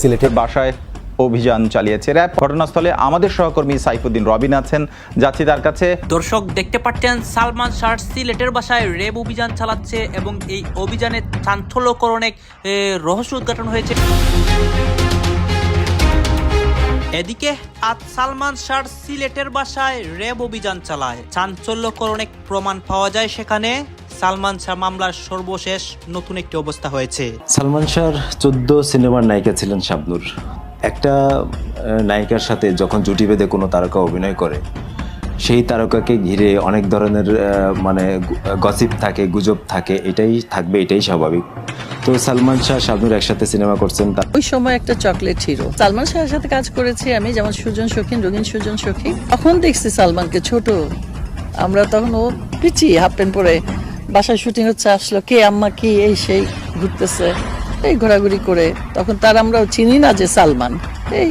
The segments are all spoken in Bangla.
সিলেটের বাসায় অভিযান চালিয়েছে র্যাব। ঘটনাস্থলে আমাদের সহকর্মী সাইফুদ্দিন রবিন আছেন। যাচ্ছি তার কাছে। দর্শক, দেখতে পাচ্ছেন, সালমান শাহ সিলেটের বাসায় র্যাব অভিযান চালাচ্ছে এবং এই অভিযানে চাঞ্চল্যকর অনেক রহস্য উদ্ঘাটন হয়েছে। এদিকে আজ সালমান শাহ সিলেটের বাসায় রেব অভিযান চালায়। চাঞ্চল্যকর অনেক প্রমাণ পাওয়া যায় সেখানে। সালমান শাহ মামলার সর্বশেষ নতুন একটি অবস্থা হয়েছে। সালমান শাহর চোদ্দ সিনেমার নায়িকা ছিলেন শাবনুর। একটা নায়িকার সাথে যখন জুটি বেঁধে কোনো তারকা অভিনয় করে সেই তারকাকে ঘিরে অনেক ধরনের মানে গসিপ থাকে গুজব থাকে এটাই থাকবে এটাই স্বাভাবিক। তো সালমান শাহ শাবনুর একসাথে সিনেমা করছেন তা ওই সময় একটা চকলেট হিরো সালমান শাহের সাথে কাজ করেছি আমি যেমন সুজন শৌখিন রঙিন সুজন শৌখিন তখন দেখছি সালমানকে ছোট। আমরা তখন ও পিচি হাফ প্যান্ট পরে বাসায় শুটিং হচ্ছে, আসলো, কে আম্মা, কি এই সেই ঘুরতেছে, এই ঘোরাঘুরি করে। তখন তার আমরা চিনি না যে সালমান। এই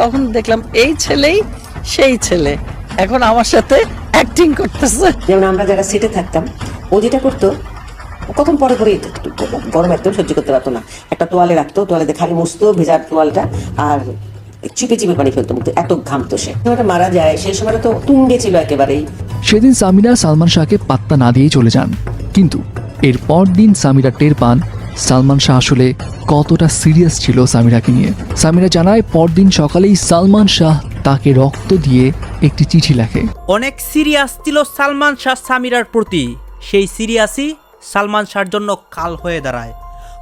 তখন দেখলাম এই ছেলেই সেই ছেলে। এখন আমার সাথে অ্যাক্টিং করতেছে। যেমন আমরা যারা সিটে থাকতাম, ও যেটা করতো কখন পরে পরে গরম একদম সহ্য করতে পারতো না। একটা তোয়ালে রাখতো তোয়ালেতে খালি মুছতো ভেজার তোয়ালটা, আর চিপে চিপে পানি ফেলতো মুখে এত ঘামতো সে। মারা যায় সেই সময়টা তো তুঙ্গে ছিল একেবারেই। সেদিন সামিরা সালমান শাহকে পাত্তা না দিয়েই চলে যান। কিন্তু এর পর দিন সামিরা টের পান সালমান শাহ আসলে কতটা সিরিয়াস ছিল সামিরাকে নিয়ে। সামিরা জানায় পরদিন সকালেই সালমান শাহ তাকে রক্ত দিয়ে একটি চিঠি লেখে। অনেক সিরিয়াস ছিল সালমান শাহ সামিরার প্রতি। সেই সিরিয়াসই সালমান শাহর জন্য কাল হয়ে দাঁড়ায়।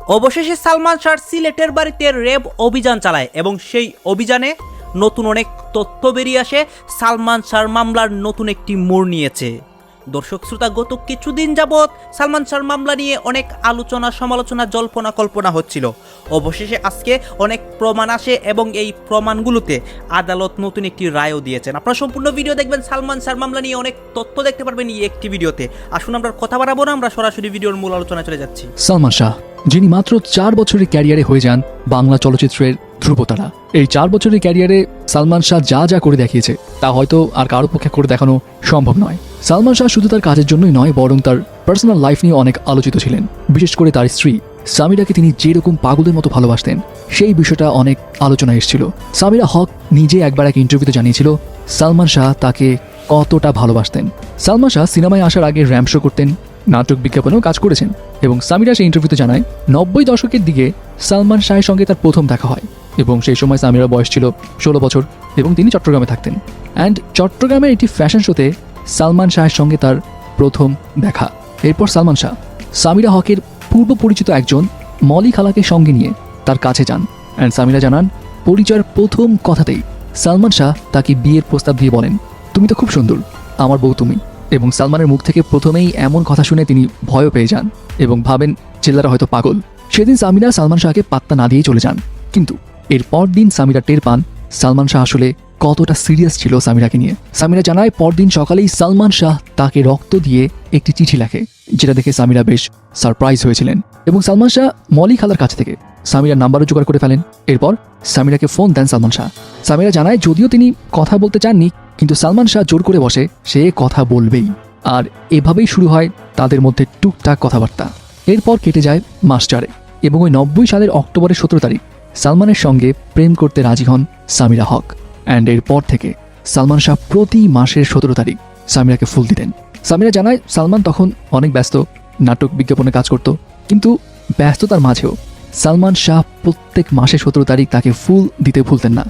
অবশেষে সালমান শাহ সিলেটের বাড়িতে রেব অভিযান চালায় এবং সেই অভিযানে নতুন অনেক তথ্য বেরিয়ে আসে। সালমান শাহর মামলার নতুন একটি মোড় নিয়েছে। দর্শক শ্রোতা, গত কিছুদিন যাবৎ সালমান শাহর মামলা নিয়ে অনেক আলোচনা, সমালোচনা, জল্পনা, কল্পনা হচ্ছিল। অবশেষে আজকে অনেক প্রমাণ আসে এবং এই প্রমাণগুলোতে আদালত নতুন একটি রায়ও দিয়েছেন। আপনারা সম্পূর্ণ ভিডিও দেখবেন সালমান শাহর মামলা নিয়ে, অনেক তথ্য দেখতে পারবেন এই একটি ভিডিওতে। আসুন আমরা কথা বাড়াবো না, আমরা সরাসরি ভিডিওর মূল আলোচনা চলে যাচ্ছি। সালমান শাহ, যিনি মাত্র চার বছরের ক্যারিয়ারে হয়ে যান বাংলা চলচ্চিত্রের ধ্রুবতারা। এই চার বছরের ক্যারিয়ারে সালমান শাহ যা যা করে দেখিয়েছে, তা হয়তো আর কারও পক্ষে করে দেখানো সম্ভব নয়। সালমান শাহ শুধু তার কাজের জন্যই নয়, বরং তার পার্সোনাল লাইফ নিয়ে অনেক আলোচিত ছিলেন। বিশেষ করে তার স্ত্রী সামিরাকে তিনি যেরকম পাগলের মতো ভালোবাসতেন, সেই বিষয়টা অনেক আলোচনায় এসেছিল। সামিরা হক নিজে একবার এক ইন্টারভিউতে জানিয়েছিল, সালমান শাহ তাকে কতটা ভালোবাসতেন। সালমান শাহ সিনেমায় আসার আগে র্যাম্প শো করতেন, নাটক বিজ্ঞাপনেও কাজ করেছেন এবং সামিরা সেই ইন্টারভিউতে জানায়, নব্বই দশকের দিকে সালমান শাহের সঙ্গে তার প্রথম দেখা হয় এবং সেই সময় সামিরার বয়স ছিল ষোলো বছর এবং তিনি চট্টগ্রামে থাকতেন। অ্যান্ড চট্টগ্রামের একটি ফ্যাশন শোতে সালমান শাহের সঙ্গে তার প্রথম দেখা। এরপর সালমান শাহ সামিরা হকের পূর্ব পরিচিত একজন মলি খালাকে সঙ্গে নিয়ে তার কাছে যান। অ্যান্ড সামিরা জানান, পরিচয়ের প্রথম কথাতেই সালমান শাহ তাকে বিয়ের প্রস্তাব দিয়ে বলেন, তুমি তো খুব সুন্দর, আমার বউ তুমি। এবং সালমানের মুখ থেকে প্রথমেই এমন কথা শুনে তিনি ভয়ও পেয়ে যান এবং ভাবেন ছেলেরা হয়তো পাগল। সেদিন সামিরা সালমান শাহকে পাত্তা না দিয়েই চলে যান। কিন্তু এর পর দিন সামিরা টের পান সালমান শাহ আসলে কতটা সিরিয়াস ছিল সামিরাকে নিয়ে। সামিরা জানায়, পরদিন সকালেই সালমান শাহ তাকে রক্ত দিয়ে একটি চিঠি লেখে, যেটা দেখে সামিরা বেশ সারপ্রাইজ হয়েছিলেন। এবং সালমান শাহ মলি খালার কাছ থেকে সামিরার নাম্বারও জোগাড় করে ফেলেন। এরপর সামিরাকে ফোন দেন সালমান শাহ। সামিরা জানায়, যদিও তিনি কথা বলতে চাননি, কিন্তু সালমান শাহ জোর করে বসে, সে কথা বলবেই। আর এভাবেই শুরু হয় তাদের মধ্যে টুকটাক কথাবার্তা। এরপর কেটে যায় মাস চারে এবং ওই নব্বই সালের অক্টোবরের সতেরো তারিখ সালমানের সঙ্গে প্রেম করতে রাজি হন সামিরা হক। অ্যান্ড এরপর থেকে সালমান শাহ প্রতি মাসের সতেরো তারিখ সামিরাকে ফুল দিতেন। সামিরা জানায়, সালমান তখন অনেক ব্যস্ত, নাটক বিজ্ঞাপনে কাজ করত, কিন্তু ব্যস্ততার মাঝেও সালমান শাহ প্রত্যেক মাসে সতেরো তারিখ তাকে ফুল দিতে ভুলতেন না।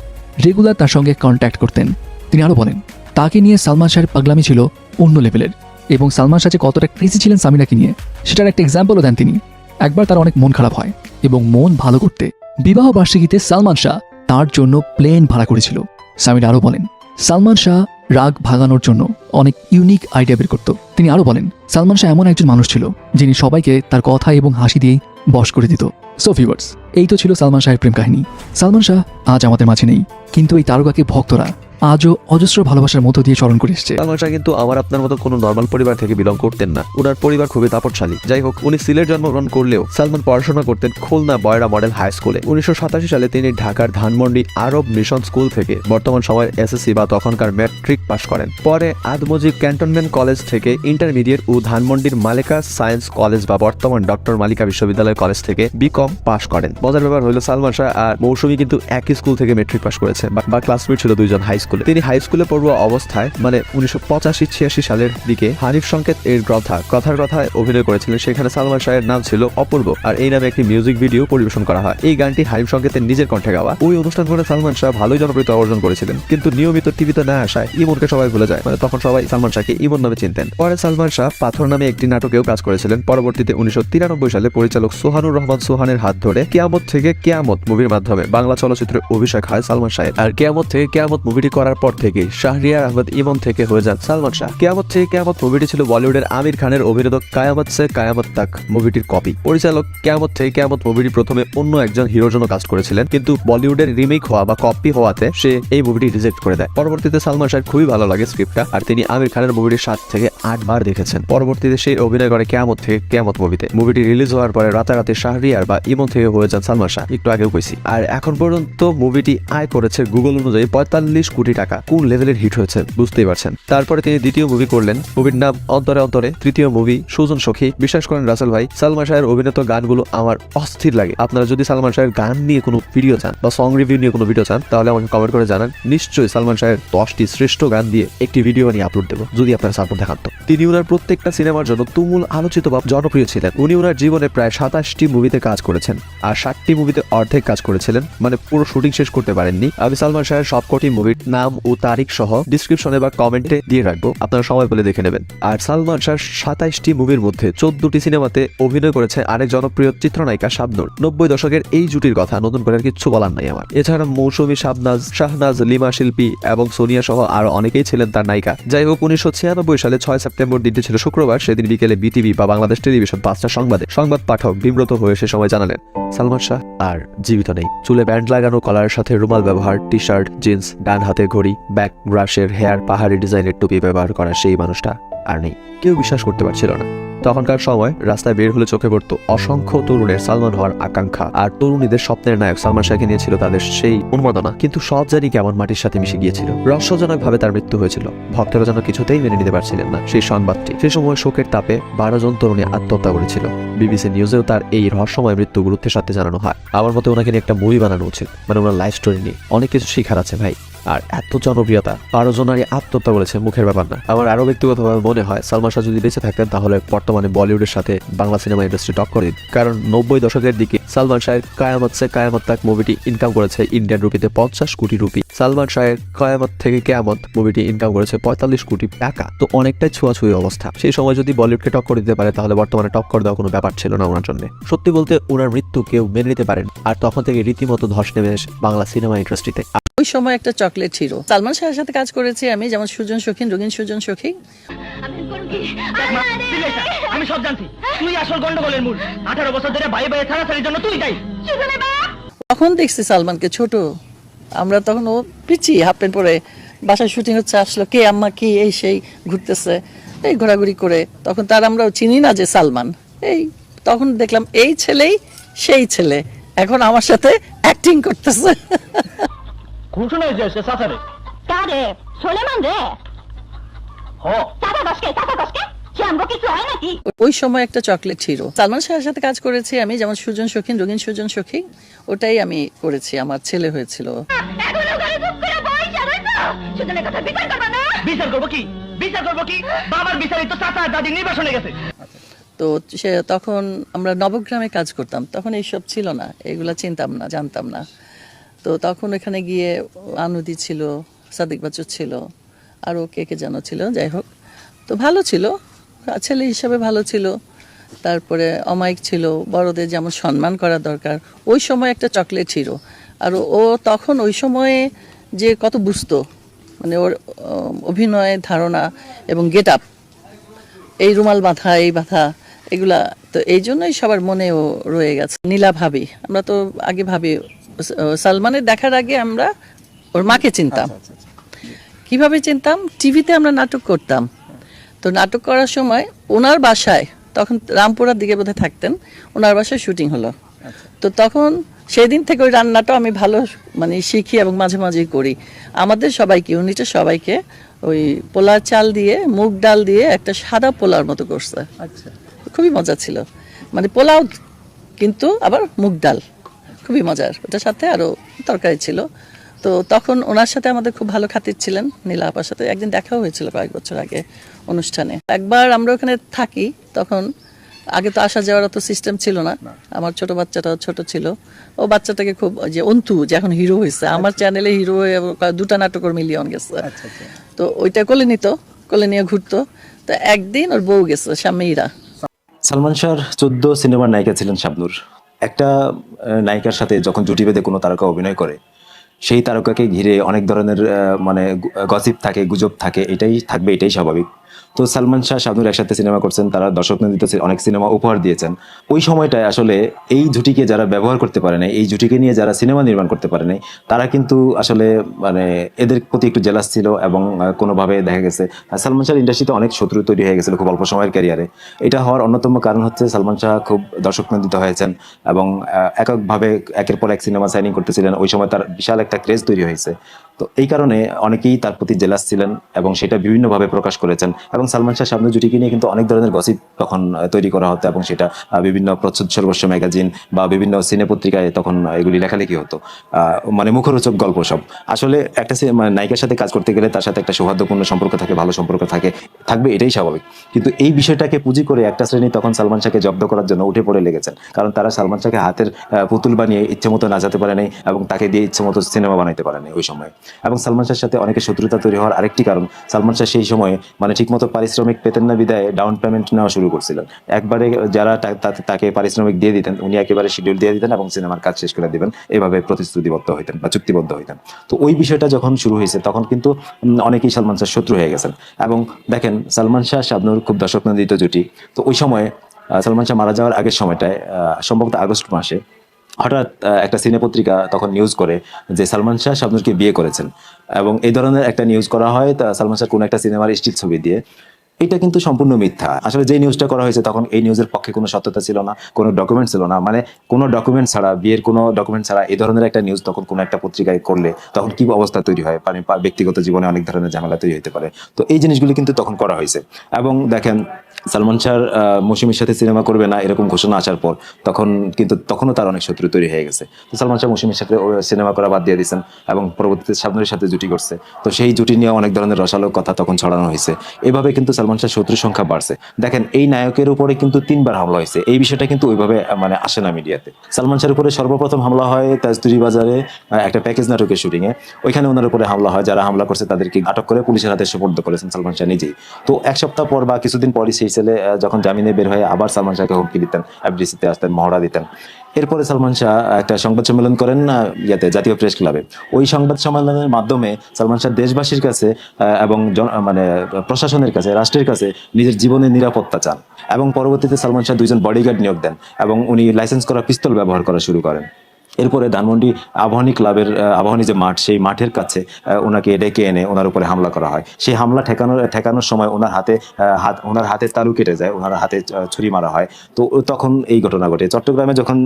রেগুলার তার সঙ্গে কন্ট্যাক্ট করতেন। তিনি আরও বলেন, তাকে নিয়ে সালমান শাহের পাগলামি ছিল অন্য লেভেলের এবং সালমান শাহ যে কতটা ক্রেজি ছিলেন সামিরাকে নিয়ে, সেটার একটা এক্সাম্পলও দেন তিনি। একবার তার অনেক মন খারাপ হয় এবং মন ভালো করতে বিবাহ বার্ষিকীতে সালমান শাহ তার জন্য প্লেন ভাড়া করেছিল। সামিরা আরও বলেন, সালমান শাহ রাগ ভাঙানোর জন্য অনেক ইউনিক আইডিয়া বের করত। তিনি আরও বলেন, সালমান শাহ এমন একজন মানুষ ছিল যিনি সবাইকে তার কথা এবং হাসি দিয়েই বশ করে দিত। সো ভিউয়ার্স এই তো ছিল সালমান শাহের প্রেম কাহিনী। সালমান শাহ আজ আমাদের মাঝে নেই, কিন্তু এই তারকাকে ভক্তরা আজও অজস্র ভালোবাসার মধ্য দিয়ে চলন করে এসছে। শাহ কিন্তু আমার আপনার মতো কোনো নর্মাল পরিবার থেকে বিলং করতেন না। ওনার পরিবার খুবই দাপটশালী যাই হোক, উনি সিলেট জন্মগ্রহণ করলেও সালমান পড়াশোনা করতেন খুলনা বয়রা মডেল হাই স্কুলে উনিশশো সাতাশি সালে তিনি ঢাকার ধানমন্ডি আরব মিশন স্কুল থেকে বর্তমান সময়ের এসএসসি বা তখনকার ম্যাট্রিক পাশ করেন। পরে আদমজিব ক্যান্টনমেন্ট কলেজ থেকে ইন্টারমিডিয়েট ও ধানমন্ডির মালিকা সায়েন্স কলেজ বা বর্তমান ডক্টর মালিকা বিশ্ববিদ্যালয় কলেজ থেকে বিকম পাশ করেন। মজার ব্যাপার হলো সালমান শাহ আর মৌসুমী কিন্তু একই স্কুল থেকে মেট্রিক পাশ করেছে, বা ক্লাসমেট ছিল দুইজন হাই স্কুলে তিনি হাই স্কুলে পড়ুয়া অবস্থায় মানে উনিশশো পঁচাশি ছিয়াশি সালের দিকে হানিফ সংকেত এর কথা কথার কথায় অভিনয় করেছিলেন। সেখানে সালমান শাহের নাম ছিল অপূর্ব আর এই নামে একটি মিউজিক ভিডিও পরিবেশন করা হয়। এই গানটি হানিফ সংকেতের নিজের কণ্ঠে গাওয়া। ওই অনুষ্ঠান করে সালমান শাহ ভালোই জনপ্রিয়তা অর্জন করেছিলেন। কিন্তু নিয়মিত টিভিতে না আসায় ইমনকে সবাই ভুলে যায়। মানে তখন সবাই সালমান শাহকে ইমন নামে চিনতেন। পরে সালমান শাহ পাথর নামে একটি নাটকেও কাজ করেছিলেন। পরবর্তীতে উনিশশো তিরানব্বই সালে পরিচালক সোহানুর রহমান সোহানের হাত ধরে কেয়ামত থেকে কেয়ামত মুভির মাধ্যমে বাংলা চলচ্চিত্রে অভিষেক হয় সালমান শাহের। আর কেয়ামত থেকে কেয়ামত মুভিটি করার পর থেকে শাহরিয়ার আহমেদ ইমন থেকে হয়ে যান সালমান শাহ। কেয়ামত থেকে কেয়ামত মুভিটি ছিল বলিউডের আমির খানের অভিনেত কায়ামত সে কায়ামত তাক মুভিটির কপি পরিচালক কেয়ামত থেকে কেয়ামত মুভিটি প্রথমে অন্য একজন হিরোর জন্য কাজ করেছিলেন, কিন্তু বলিউডের রিমেক হওয়া বা কপি হওয়াতে সে এই মুভিটি রিজেক্ট করে দেয়। পরবর্তীতে সালমান শাহের খুবই ভালো লাগে স্ক্রিপ্টটা আর তিনি আমির খানের মুভিটি সাত থেকে আট বার দেখেছেন। পরবর্তীতে সেই অভিনয় করে কেয়ামত থেকে কেয়ামত মুভিতে মুভিটি রিলিজ হওয়ার পরে রাতারাতি শাহরিয়ার বা ইমন থেকে হয়ে যান সালমান শাহ। একটু আগেও কইছি। আর এখন পর্যন্ত মুভিটি আয় করেছে গুগল অনুযায়ী পঁয়তাল্লিশ কোটি টাকা। কোন লেভেলের হিট হয়েছে বুঝতেই পারছেন। তারপরে তিনি দ্বিতীয় মুভি করলেন। মুভির নাম অন্তরে অন্তরে তৃতীয় মুভি সুজন সখী। বিশ্বাস করেন রাসেল ভাই, সালমান শাহের অভিনীত গানগুলো আমার অস্থির লাগে। আপনারা যদি সালমান শাহের গান নিয়ে কোনো ভিডিও চান বা সং রিভিউ নিয়ে কোনো ভিডিও চান, তাহলে আমাকে কমেন্ট করে জানান। নিশ্চয়ই সালমান শাহের দশটি শ্রেষ্ঠ গান দিয়ে একটি ভিডিও নিয়ে আপলোড দেবো, যদি আপনারা সাপোর্ট দেখান তো। তিনি ওনার প্রত্যেকটা সিনেমার জন্য তুমুল আলোচিত বা জনপ্রিয় ছিলেন। উনি ওনার জীবনে প্রায় সাতাশটি মুভিতে কাজ করেছেন আর ষাটটি মুভিতে অর্ধেক কাজ করেছিলেন। মানে পুরো শুটিং শেষ করতে পারেননি। আমি সালমান শাহের সবকটি মুভির নাম ও তারিখ সহ ডিসক্রিপশনে বা কমেন্টে দিয়ে রাখব। আপনারা সময় পেলে দেখে নেবেন। আর সালমান শাহ সাতাইশটি মুভির মধ্যে চোদ্দটি সিনেমাতে অভিনয় করেছে আরেক জনপ্রিয় চিত্রনায়িকা শাবনুর। নব্বই দশকের এই জুটির কথা নতুন করে আর কিচ্ছু বলার নাই আমার। এছাড়া মৌসুমী শাবনাজ, শাহনাজ, লিমা শিল্পী এবং সোনিয়া সহ আরও অনেকেই ছিলেন তার নায়িকা। যাই হোক, উনিশশো ছিয়ানব্বই সালে ছয় সেপ্টেম্বর দিনটি ছিল শুক্রবার। সেদিন বিকেলে বিটিভি বা বাংলাদেশ টেলিভিশন পাঁচটা সংবাদে সংবাদ পাঠক বিব্রত হয়ে সে সময় জানালেন, সালমান শাহ আর জীবিত নেই। চুলে ব্যান্ড লাগানো কলারের সাথে রুমাল ব্যবহার টি শার্ট জিন্স ডান হাতে ঘড়ি ব্যাক ব্রাশের হেয়ার, পাহাড়ি ডিজাইনের টুপি ব্যবহার করা সেই মানুষটা আর নেই। কেউ বিশ্বাস করতে পারছিল না। তখনকার সময় রাস্তায় বের হলে চোখে পড়তো অসংখ্য তরুণের সালমান হওয়ার আকাঙ্ক্ষা আর তরুণীদের স্বপ্নের নায়ক সালমান শাহকে নিয়ে ছিল তাদের সেই উন্মাদনা। কিন্তু সব জানি কেমন মাটির সাথে মিশে গিয়েছিল? রহস্যজনক ভাবে তার মৃত্যু হয়েছিল। ভক্তরা যেন কিছুতেই মেনে নিতে পারছিলেন না সেই সংবাদটি। সে সময় শোকের তাপে বারো জন তরুণী আত্মহত্যা করেছিল। বিবিসি নিউজেও তার এই রহস্যময় মৃত্যু গুরুত্বের সাথে জানানো হয়। আমার মতে ওনাকে নিয়ে একটা মুভি বানানো উচিত মানে ওনার লাইফ স্টোরি নিয়ে। অনেক কিছু শিখার আছে ভাই। আর এত জনপ্রিয়তা। বারো জনারই আত্মহত্যা করেছে মুখের ব্যাপার না। আমার আরও ব্যক্তিগতভাবে মনে হয়, সালমান শাহ যদি বেঁচে থাকতেন, তাহলে বর্তমানে বলিউডের সাথে বাংলা সিনেমা ইন্ডাস্ট্রি টক করে। কারণ নব্বই দশকের দিকে সালমান শাহের কায়ামত সে কায়ামত তাক মুভিটি ইনকাম করেছে ইন্ডিয়ান রুপিতে পঞ্চাশ কোটি রুপি সালমান শাহের কায়ামত থেকে কেয়ামত মুভিটি ইনকাম করেছে পঁয়তাল্লিশ কোটি টাকা। তো অনেকটাই ছোঁয়াছুঁই অবস্থা। সেই সময় যদি বলিউডকে টক করে দিতে পারে, তাহলে বর্তমানে টক করে দেওয়া কোনো ব্যাপার ছিল না ওনার জন্য। সত্যি বলতে, ওনার মৃত্যু কেউ মেনে নিতে পারেন। আর তখন থেকে রীতিমতো ধস নেমে বাংলা সিনেমা ইন্ডাস্ট্রিতে। ওই সময় একটা চকলেট হিরো সালমান শাহের সাথে কাজ করেছি আমি যেমন সুজন সখী রঙিন সুজন সখী। আমি সব জানছি। তুই আসল গন্ডগোলের মূল। আঠারো বছর ধরে ভাই ভাই ছাড়াছাড়ির জন্য তুই যাই তখন দেখছি সালমানকে ছোট। আমরা তখন ও পিচি হাফ প্যান্ট পরে। বাসায় শুটিং হচ্ছে আসলো কে আম্মা কি এই সেই ঘুরতেছে? এই ঘোরাঘুরি করে। তখন তার আমরা চিনি না যে সালমান। এই তখন দেখলাম এই ছেলেই সেই ছেলে। এখন আমার সাথে অ্যাক্টিং করতেছে। ঘোষণা হয়েছে সে সাঁতারে কারে সোলেমান রে। সে আমগো কিছু হয় নাকি? ওই সময় একটা চকলেট হিরো সালমান শাহের সাথে কাজ করেছি আমি যেমন সুজন সখী রঙিন সুজন সখী ওটাই আমি করেছি আমার ছেলে হয়েছিল। এখনও ঘরে চুপ করে বইসা রইছো সুজনের কথা বিচার করবা না? বিচার করব কি? বিচার করব কি? বাবার বিচারই তো চাচা দাদি নির্বাসনে গেছে। তো সে তখন আমরা নবগ্রামে কাজ করতাম তখন এইসব ছিল না এগুলা চিনতাম না জানতাম না। তো তখন এখানে গিয়ে আনুদি ছিল সাদিক বাচ্চু ছিল আরও কে কে যেন ছিল যাই হোক। তো ভালো ছিল ছেলে হিসাবে ভালো ছিল। তারপরে অমায়িক ছিল বড়দের যেমন সম্মান করা দরকার ওই সময় একটা চকলেট ছিল। আর ও তখন ওই সময়ে যে কত বুঝতো মানে ওর আহ, অভিনয় ধারণা এবং গেট আপ এই রুমাল বাঁধা এই বাঁধা এগুলা তো এই জন্যই সবার মনেও রয়ে গেছে। নীলা ভাবি আমরা তো আগে ভাবি সালমানের দেখার আগে আমরা ওর মাকে চিনতাম। কীভাবে চিনতাম? টিভিতে আমরা নাটক করতাম। তো নাটক করার সময় ওনার বাসায় তখন রামপুরার দিকে বোধহয় থাকতেন ওনার বাসায় শুটিং হলো। তো তখন সেই দিন থেকে ওই রান্নাটা আমি ভালো মানে শিখি এবং মাঝে মাঝেই করি। আমাদের সবাইকে ইউনিটের সবাইকে ওই পোলার চাল দিয়ে মুগ ডাল দিয়ে একটা সাদা পোলার মতো করছে। আচ্ছা। খুবই মজা ছিল। মানে পোলাও কিন্তু আবার মুগ ডাল। খুবই মজার। ওটার সাথে আরও তরকারি ছিল। তো তখন ওনার সাথে আমাদের খুব ভালো খাতির ছিলেন নীলা আপার সাথে। একদিন দেখাও হয়েছিল কয়েক বছর আগে অনুষ্ঠানে। একবার আমরা ওখানে থাকি তখন আগে তো আসা যাওয়ার অত সিস্টেম ছিল না। আমার ছোট বাচ্চাটা ছোট ছিল। ও বাচ্চাটাকে খুব যে অন্তু যে এখন হিরো হয়েছে। আমার চ্যানেলে হিরো হয়ে দুটা নাটকের মিলিয়ন গেছে। আচ্ছা আচ্ছা। তো ওইটা কোলে নিত কোলে নিয়ে ঘুরতো। তো একদিন ওর বউ গেছে স্বামীরা। সালমান শাহর চোদ্দ সিনেমার নায়িকা ছিলেন শাবনূর। একটা নায়িকার সাথে যখন জুটি বেঁধে কোনো তারকা অভিনয় করে, সেই তারকাকে ঘিরে অনেক ধরনের মানে গসিপ থাকে, গুজব থাকে, এটাই থাকবে, এটাই স্বাভাবিক। তো সালমান শাহ শাবনূর একসাথে সিনেমা করছেন, তারা দর্শক নন্দিত অনেক সিনেমা উপহার দিয়েছেন। ওই সময়টায় আসলে এই জুটিকে যারা ব্যবহার করতে পারে নাই, এই জুটিকে নিয়ে যারা সিনেমা নির্মাণ করতে পারে নাই, তারা কিন্তু আসলে মানে এদের প্রতি একটু জেলাস ছিল এবং কোনোভাবে দেখা গেছে সালমান শাহ ইন্ডাস্ট্রিতে অনেক শত্রু তৈরি হয়ে গেছিল খুব অল্প সময়ের ক্যারিয়ারে এটা হওয়ার অন্যতম কারণ হচ্ছে সালমান শাহ খুব দর্শক নন্দিত হয়েছেন এবং এককভাবে একের পর এক সিনেমা সাইনিং করতেছিলেন, ওই সময় তার বিশাল একটা ক্রেজ তৈরি হয়েছে। তো এই কারণে অনেকেই তার প্রতি জেলাস ছিলেন এবং সেটা বিভিন্নভাবে প্রকাশ করেছেন। এবং সালমান শাহ সামনে জুটিকে নিয়ে কিন্তু অনেক ধরনের গসিপ তখন তৈরি করা হতো এবং সেটা বিভিন্ন প্রচ্ছদ সর্বস্ব ম্যাগাজিন বা বিভিন্ন সিনে পত্রিকায় তখন এগুলি লেখালেখি হতো। মানে মুখরোচক গল্প সব। আসলে একটা মানে নায়িকার সাথে কাজ করতে গেলে তার সাথে একটা সৌহার্দ্যপূর্ণ সম্পর্ক থাকে, ভালো সম্পর্ক থাকে, থাকবে এটাই স্বাভাবিক। কিন্তু এই বিষয়টাকে পুঁজি করে একটা শ্রেণি তখন সালমান শাহকে জব্দ করার জন্য উঠে পড়ে লেগেছেন। কারণ তারা সালমান শাহকে হাতের পুতুল বানিয়ে ইচ্ছে মতো নাচাতে পারে নাই এবং তাকে দিয়ে ইচ্ছে মতো সিনেমা বানাইতে পারেনি ওই সময়। এবং সালমান শাহের সাথে অনেকের শত্রুতা তৈরি হওয়ার আরেকটি কারণ, সালমান শাহ সেই সময় মানে ঠিকমতো পারিশ্রমিক পেতেন না, বিদায় ডাউন পেমেন্ট নেওয়া শুরু করছিলেন। একবারে যারা তাকে পারিশ্রমিক দিয়ে দিতেন, উনি একেবারে শিডিউল দিয়ে দিতেন এবং সিনেমার কাজ শেষ করে দিবেন। এভাবে প্রতিশ্রুতিবদ্ধ হইতেন বা চুক্তিবদ্ধ হইতেন। তো ওই বিষয়টা যখন শুরু হয়েছে, তখন কিন্তু অনেকেই সালমান শাহ শত্রু হয়ে গেছেন। এবং দেখেন, সালমান শাহ শাবনুর খুব দর্শক নন্দিত জুটি। তো ওই সময় সালমান শাহ মারা যাওয়ার আগের সময়টায় সম্ভবত আগস্ট মাসে হঠাৎ একটা সিনে পত্রিকা তখন নিউজ করে যে সালমান শাহ শাবনুরকে বিয়ে করেছেন। এবং এই ধরনের একটা নিউজ করা হয়, তা সালমান শাহ কোনো একটা সিনেমার স্টিল ছবি দিয়ে। এটা কিন্তু সম্পূর্ণ মিথ্যা। আসলে যে নিউজটা করা হয়েছে, তখন এই নিউজের পক্ষে কোনো সত্যতা ছিল না, কোনো ডকুমেন্ট ছিল না। মানে কোনো ডকুমেন্ট ছাড়া, বিয়ের কোনো ডকুমেন্ট ছাড়া এই ধরনের একটা নিউজ তখন কোনো একটা পত্রিকায় করলে, তখন কি অবস্থা তৈরি হয়? মানে ব্যক্তিগত জীবনে অনেক ধরনের ঝামেলা তৈরি হতে পারে। তো এই জিনিসগুলি কিন্তু তখন করা হয়েছে। এবং দেখেন সালমান শাহর মৌসুমীর সাথে সিনেমা করবে না এরকম ঘোষণা আসার পর, তখন কিন্তু তখনও তার অনেক শত্রু তৈরি হয়ে গেছে। তো সালমান শাহ মৌসুমীর সাথে সিনেমা করা বাদ দিয়ে দিয়েছেন এবং পরবর্তীতে শাবনুরের সাথে জুটি করছে। তো সেই জুটি নিয়ে অনেক ধরনের রসালো কথা তখন ছড়ানো হয়েছে। এভাবে কিন্তু সালমান শাহ শত্রুর সংখ্যা বাড়ছে। দেখেন, এই নায়কের উপরে কিন্তু তিনবার হামলা হয়েছে। এই বিষয়টা কিন্তু ওইভাবে মানে আসে না মিডিয়াতে। সালমান শাহের উপরে সর্বপ্রথম হামলা হয় তাজতুরি বাজারে একটা প্যাকেজ নাটকের শুটিং এ ওইখানে ওনার উপরে হামলা হয়। যারা হামলা করছে তাদেরকে আটক করে পুলিশের হাতে সুপর্দ করেছেন সালমান শাহ নিজেই। তো এক সপ্তাহ পর বা কিছুদিন পরই সেই ছেলে যখন জামিনে বের হয়ে আবার সালমান শাহকে হুমকি দিতেন এফডিসিতে আসতেন মহড়া দিতেন। এরপরে সালমান শাহ একটা সংবাদ সম্মেলন করেন আহ, ইয়াতে জাতীয় প্রেস ক্লাবে। ওই সংবাদ সম্মেলনের মাধ্যমে সালমান শাহ দেশবাসীর কাছে এবং মানে প্রশাসনের কাছে রাষ্ট্রের কাছে নিজের জীবনের নিরাপত্তা চান। এবং পরবর্তীতে সালমান শাহ দুইজন বডিগার্ড নিয়োগ দেন এবং উনি লাইসেন্স করা পিস্তল ব্যবহার করা শুরু করেন। এরপরে ধানমন্ডি আবাহনী ক্লাবের আবাহনী যে মাঠ, সেই মাঠের কাছে ওনাকে ডেকে এনে ওনার উপরে হামলা করা হয়। সেই হামলা ঠেকানোর ঠেকানোর সময় ওনার হাতে হাত, ওনার হাতে তালু কেটে যায়, ওনার হাতে ছুরি মারা হয়। তো তখন এই ঘটনা ঘটে। চট্টগ্রামে যখন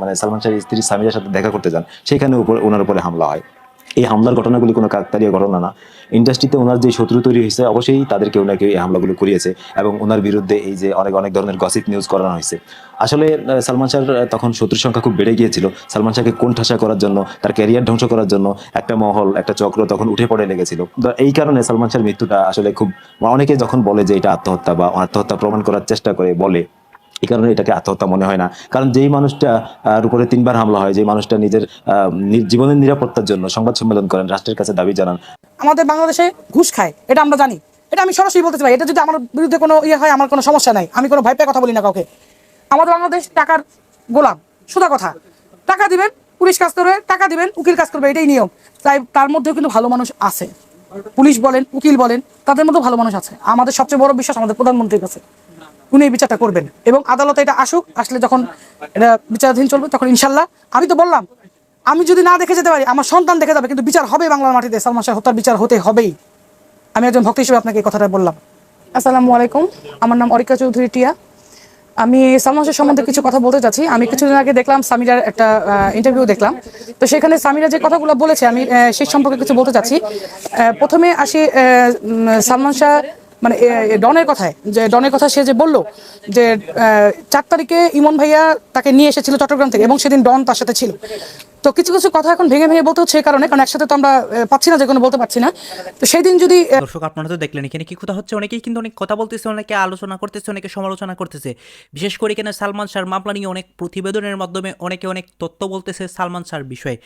মানে সালমান শাহের স্ত্রী সামিরার সাথে দেখা করতে যান, সেখানে উপর, ওনার উপরে হামলা হয়। এই হামলার ঘটনাগুলি কোনো কাকতালীয় ঘটনা না। ইন্ডাস্ট্রিতে ওনার যে শত্রু তৈরি হয়েছে, অবশ্যই তাদেরকে ওনাকে এই হামলাগুলো করিয়েছে এবং ওনার বিরুদ্ধে এই যে অনেক অনেক ধরনের গসিপ নিউজ করানো হয়েছে। আসলে সালমান শাহর তখন শত্রুর সংখ্যা খুব বেড়ে গিয়েছিল। সালমান শাহকে কোন ঠাসা করার জন্য, তার ক্যারিয়ার ধ্বংস করার জন্য একটা মহল, একটা চক্র তখন উঠে পড়ে লেগেছিল। এই কারণে সালমান শাহর মৃত্যুটা আসলে খুব, অনেকে যখন বলে যে এটা আত্মহত্যা বা আত্মহত্যা প্রমাণ করার চেষ্টা করে, বলে। এই কারণে এটাকে আত্মহত্যা মনে হয় না। কারণ যেই মানুষটা উপরে তিনবার হামলা হয় যে মানুষটা নিজের জীবনের নিরাপত্তার জন্য সংবাদ সম্মেলন করেন, রাষ্ট্রের কাছে দাবি জানান। আমাদের বাংলাদেশে ঘুষ খায়, এটা আমরা জানি। এটা আমি সরাসরি বলতে চাই, এটা যদি আমার বিরুদ্ধে কোনো ইয়ে হয়, আমার কোনো সমস্যা নাই। আমি কোনো পেয়ে কথা বলি না কাউকে। আমাদের বাংলাদেশ টাকার গোলাম সুদা কথা। টাকা দিবেন, পুলিশ কাজ করবে, টাকা দিবেন, উকিল কাজ করবে, এটাই নিয়ম। তাই, তার মধ্যেও কিন্তু ভালো মানুষ আছে। পুলিশ বলেন, উকিল বলেন, তাদের মধ্যেও ভালো মানুষ আছে। আমাদের সবচেয়ে বড় বিশ্বাস আমাদের প্রধানমন্ত্রীর কাছে। উনি এই বিচারটা করবেন। এবং আদালতে এটা আসুক, আসলে যখন এটা বিচারাধীন চলবে, তখন ইনশাল্লাহ, আমি তো বললাম, আমি যদি না দেখে যেতে পারি, আমার সন্তান দেখে যাবে, কিন্তু বিচার হবে বাংলার মাটিতে, সালমান শাহ হত্যার বিচার হতে হবেই। আমি একজন ভক্ত হিসেবে আপনাকে এই কথাটা বললাম। আসসালামু আলাইকুম, আমার নাম অরিকা চৌধুরী টিয়া। আমি সালমান শাহ সম্বন্ধে কিছু কথা বলতে চাচ্ছি। আমি কিছুদিন আগে দেখলাম সামিরার একটা ইন্টারভিউ দেখলাম। তো সেখানে সামিরা যে কথাগুলো বলেছে, আমি সেই সম্পর্কে কিছু বলতে চাচ্ছি। প্রথমে আসি সালমান শাহ মানে ডনের কথায়, যে ডনের কথা সে যে বলল, যে চার তারিখে ইমন ভাইয়া তাকে নিয়ে এসেছিল চট্টগ্রাম থেকে এবং সেদিন ডন তার সাথে ছিল। তো কিছু কিছু কথা এখন ভেঙে ভেঙে বলতে হচ্ছে কারণে, কারণ একসাথে তো আমরা পাচ্ছি না, যে কোনো বলতে পারছি না। তো সেই দিন যদি দর্শক, আপনারা তো দেখলেন এখানে কি কথা হচ্ছে, অনেকেই কিন্তু অনেক কথা বলতেছে, অনেকে আলোচনা করতেছে, অনেকে সমালোচনা করতেছে। বিশেষ করে এখানে সালমান শাহর মামলা নিয়ে অনেক প্রতিবেদনের মাধ্যমে অনেকে অনেক তথ্য বলতেছে সালমান শাহর বিষয়ে।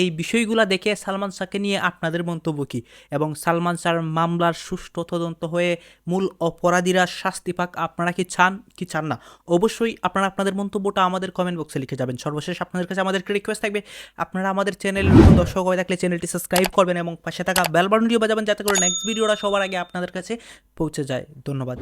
এই বিষয়গুলো দেখে সালমান শাহকে নিয়ে আপনাদের মন্তব্য কি? এবং সালমান শাহর মামলার সুষ্ঠু তদন্ত হয়ে মূল অপরাধীরা শাস্তি পাক আপনারা কি চান কি চান না? অবশ্যই আপনারা আপনাদের মন্তব্যটা আমাদের কমেন্ট বক্সে লিখে যাবেন। সর্বশেষ আপনাদের কাছে আমাদের রিকোয়েস্ট থাকবে আপনারা আমাদের চ্যানেল দর্শক হয়ে থাকলে চ্যানেলটি সাবস্ক্রাইব করবেন এবং পাশে থাকা বেল বাটনটিও বাজাবেন যাতে করে নেক্সট ভিডিওটা সবার আগে আপনাদের কাছে পৌঁছে যায়। ধন্যবাদ।